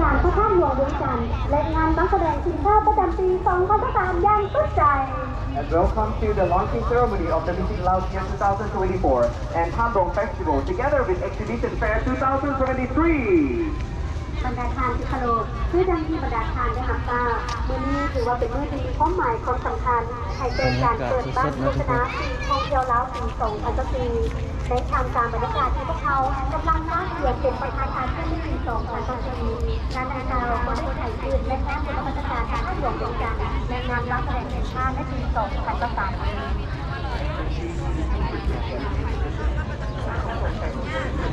การพระธาตุหลวงเวียงจันทร์และงานการแสดงสินค้าประจำปี2023อย่างสุดใจ And welcome to the launching ceremony of the Music Loud Year 2024 and Tamdong Festival together with Exhibition Fair 2023. บรรดาทานที่คารพเพื่อดังที่บรรดาทานได้รับทราบมือนี้ถือว่าเป็นมือดีความหมายความสำคัญให้เป็นการเปิดบ้านโฆษณาปีท่องเที่ยวแล้วปี2024 ในทางการบรรยากาศที่พวกเขากำลังมาเกี่ยวเป็นประธานการขึ้นในปี2024งานนานาก็ได้ถ่ายคืนและงานประธานการท่าหลวงเป็นกันและงานรับแสดงแห่งชาติในปี2023ส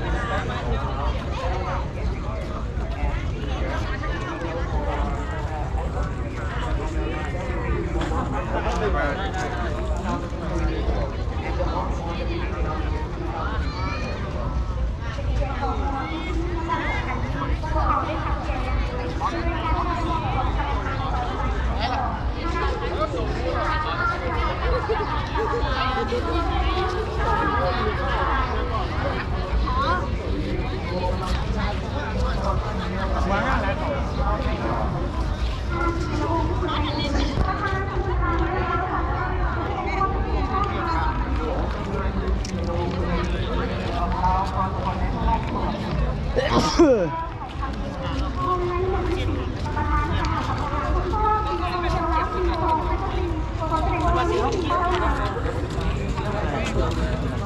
on that.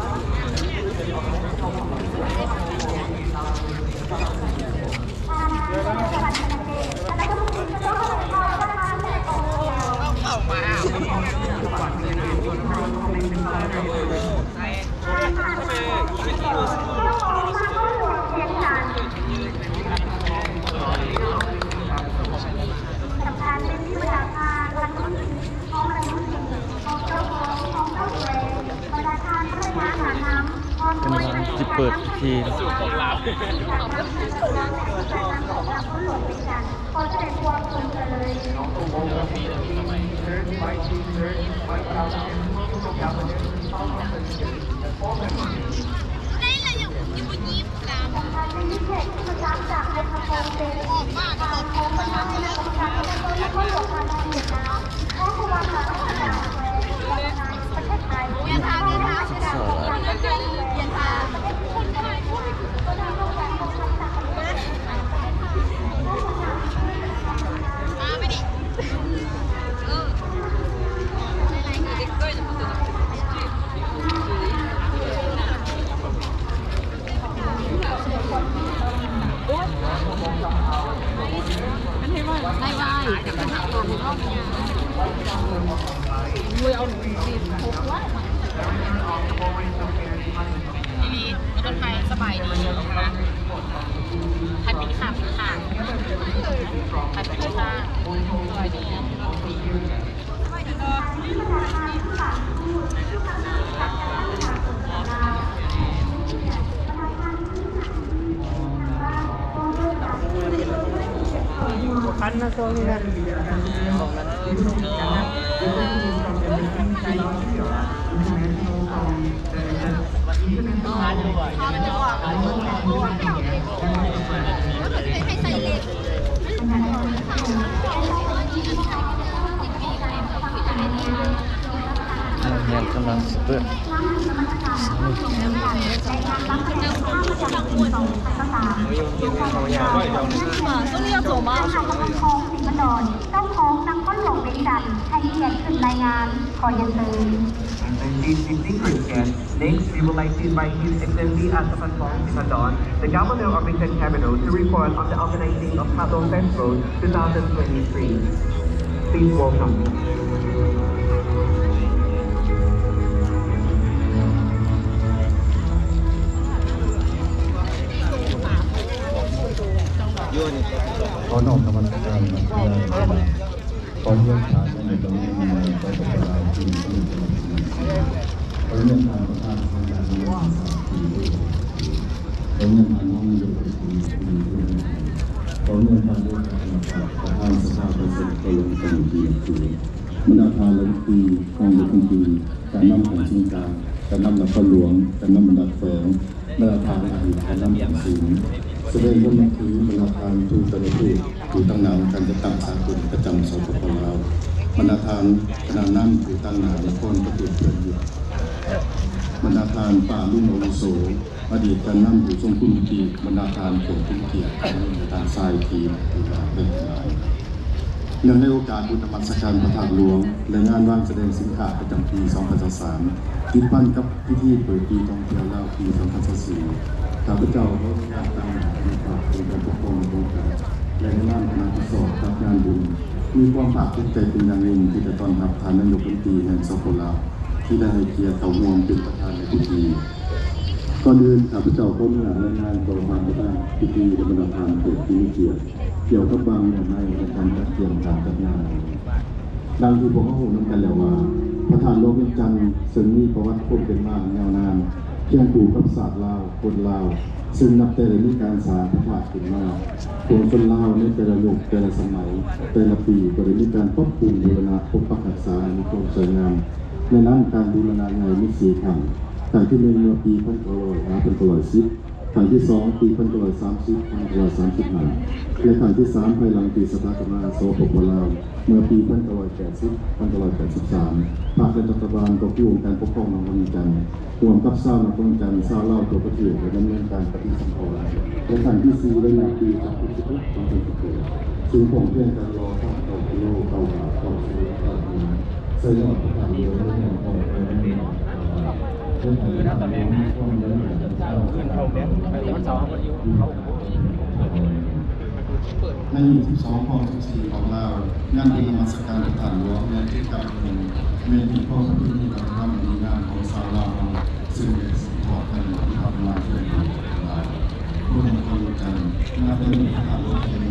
ำพร้อมด้วยกำลังจะเปิดพิธีขอแสดงความสนใจเลย đây là những những cái nhím làm เป็นพิเศษประจำจาไอคอนโฟนเป็น ổn mà กา cái รโคมประธานในกรรมการและก็และก็หลวงการเวียดนามข้อควรมาตรการประเทศไทย Yên Hà Yên Hà Yên Hà มาไม่ดิเออไหนๆคือเด็กด้วยนะมันตัวไม่ไหวแต่ปัญหา ของเรารวยเอาหนูสิหกวันทีนี้รถไฟสบายดีนะพัดปีขาปีขาพัดปีขาสบายดีสบายดี ก็คันนะโซนี่นะโรงเรียนกำลังจะเปิดส่ วนเรือโสมาทางกำลังคลองสิงห์ดอนเจ้าของนำข้นหลงเป็นจันให้เกียรติขึ้นรายงานขอยันเตือน And these distinguished guests, next we would like to invite His Excellency Asapan Fong Sikadon, the Governor of Vientiane Capital, to report on the organizing of Patong Festival 2023. Please welcome. ขอนอกกรรมการมาเพื่อขอเรื่องทางในตรงนี้ในต่อไปเราที่ที่มาขอเรื่องทางประธานของการเมืองขอเรื่องทางห้องอยู่ที่ที่ขอเรื่องทางเรื่องการประธานประชาชนสมุทรที่คือบรรดาทานลงปีกองลงปีการนำของชิงการการนำนครหลวงการนำบรรดาแฝงบรรดาทานอาหารการนำอย่างสูง แสดงว่านับถือบรรดาทานทูตระทูตอยู่ตั้งนานการจะตั้งสากลประจำสปปลาวบรรดาทานขนาดนั้นอยู่ตั้งนานนครประเทศเพื่อนอยู่บรรดาทานป่าลุ่งอาวุโสอดีตการนั่อยู่ทรงคุณทีบรรดาทานผลทุกเกียรติบรรดาทานทรายทีคือว่าเป็นหลายเนื่องในโอกาสบุญธรรมสการพระธาตุหลวง และงานว่างแสดงสินค้าประจำปี 2023ติดพันกับพิธีเปิดปีท่องเที่ยวลาวปี 2024 ข้าพเจ้าขออนุญาตตั้งหน้าที่ฝากเป็นการปกครองโครงการและในนามคณะที่สอบรับงานบุญ มีความภาคภูมิใจเป็นอย่างยิ่งที่จะต้อนรับทานนายกรัฐมนตรีแห่งสปปลาที่ได้ให้เกียรติเขาห่วงเป็นประธานในพิธีก่อนอื่นข้าพเจ้าก็เมื่อรายงานประมาณประธาพิธีและบรรดาทานเกิดที่มีเกียรติเกี่ยวกับบางอย่างในการจัดเตรียมการจัดงานดังที่พวกเขาหูนำกันแล้วว่า ประธานโลกเป็นจันทร์ซึ่งมีประวัติคนเป็นมากยาวนาน ยงผูกกับศาสตร์ลาวคนลาว ซึ่งนับแต่ได้มีการสร้างพระธาตุขึ้นมาตัวคนลาวในแต่ละยุคแต่ละสมัย แต่ละปีก็ได้มีการปรับปรุงบูรณะปกปักรักษาในความสวยงามในนั้นการบูรณะไงมีสี่ครั้งครั้งที่หนึ่งเมื่อปีพันเก้าร้อยห้าพันเก้าร้อยสิบครั้งที่สองปีพันเก้าร้อยสามสิบพันเก้าร้อยสามสิบห้าและครั้งที่สามภายหลังปีสถาปนาโซปปลาวเมื่อปีพันเก้าร้อยแปดสิบพันเก้าร้อยแปดสิบสาม ภาครัฐบาลก็ผู้องการปกครองนองวันจันทร์รวมกับเศร้านองวันจันทร์เศร้าเล่าตัวประเทศและดำเนินการปฏิสัมพันธ์และครั้งที่สี่ได้ในปีสองพันสิบหกสองพันสิบเอ็ดซึ่งผมเพื่อนกันรอข้าต่อกิโลเก้าบาทต่อสิบเก้าบาทเสยอดประกาศเดียวและอย่างออกไปในนี้คือถ้าตอนนี้ขึ้นเขาเนี่ยไปวันเสาร์วันยูเขา ใน22ข้อ14ของเรางานบุญนมัสการพระธาตุหลวงในที่กับหนึ่งเมนีพ่อพระพุทธเราทำมีงานของสาวลาซึ่งเป็นสิ่งที่ทำที่ทำมาช่วยเหลือเราร่วมกันกันงานเป็นพระธาตุหลวงเป็น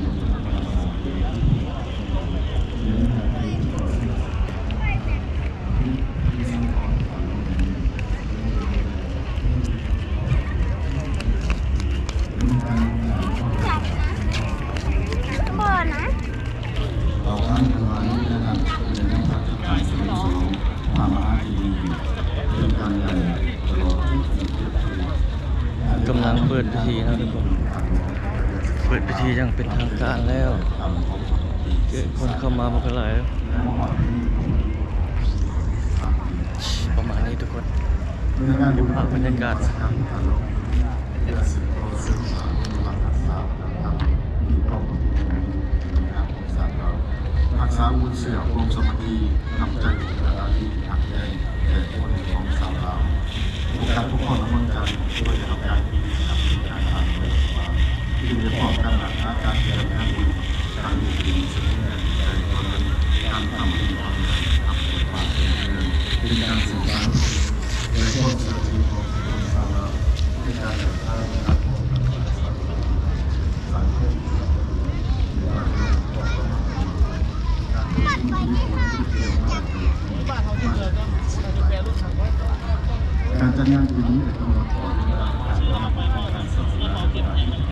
เราท่านทั้งหลายนะครับในนักปฏิบัติสิ่งสองความมหาดีเป็นการใหญ่ตลอดที่ถึงเจ็ดปี กำลังเปิดพิธีนะทุกคน เปิดพิธีอยังเป็นทางการแล้วเกิดคนเข้ามามันก็หลายแล้วประมาณนี้ทุกคนเก็บภาพบรรยากาศรักษาบุญเสือรวมสมัครีนำใจและอาลีหักแย่แก่คนของสาวเราการทุกคน